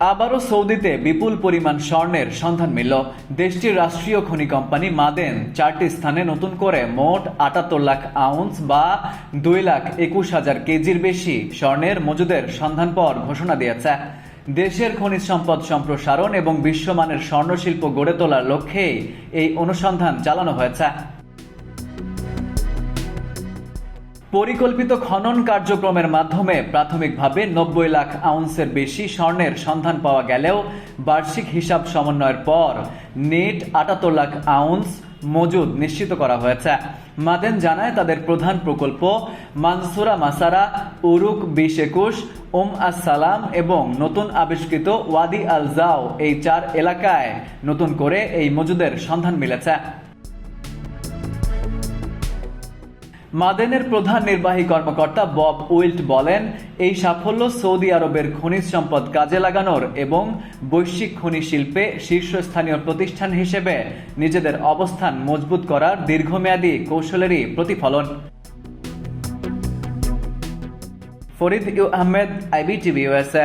আবারও সৌদিতে বিপুল পরিমাণ স্বর্ণের সন্ধান মিলল। দেশটির রাষ্ট্রীয় খনি কোম্পানি মাদেন চারটি স্থানে নতুন করে মোট আটাত্তর লাখ আউন্স বা দুই লাখ একুশ হাজার কেজির বেশি স্বর্ণের মজুদের সন্ধান পর ঘোষণা দিয়েছে। দেশের খনিজ সম্পদ সম্প্রসারণ এবং বিশ্বমানের স্বর্ণশিল্প গড়ে তোলার লক্ষ্যেই এই অনুসন্ধান চালানো হয়েছে। পরিকল্পিত খনন কার্যক্রমের মাধ্যমে প্রাথমিকভাবে নব্বই লাখ আউন্সের বেশি স্বর্ণের সন্ধান পাওয়া গেলেও বার্ষিক হিসাব সমন্বয়ের পর নেট আটাত্তর লাখ আউন্স মজুদ নিশ্চিত করা হয়েছে। মাদেন জানায় তাদের প্রধান প্রকল্প মানসুরা মাসারা, উরুক বিশ একুশ ওম সালাম এবং নতুন আবিষ্কৃত ওয়াদি আল জাও এই চার এলাকায় নতুন করে এই মজুদের সন্ধান মিলেছে। মাদেনের প্রধান নির্বাহী কর্মকর্তা বব উইল্ট বলেন, এই সাফল্য সৌদি আরবের খনিজ সম্পদ কাজে লাগানোর এবং বৈশ্বিক খনি শিল্পে শীর্ষস্থানীয় প্রতিষ্ঠান হিসেবে নিজেদের অবস্থান মজবুত করার দীর্ঘমেয়াদী কৌশলেরই প্রতিফলন। Farid U Ahmed, IBTV USA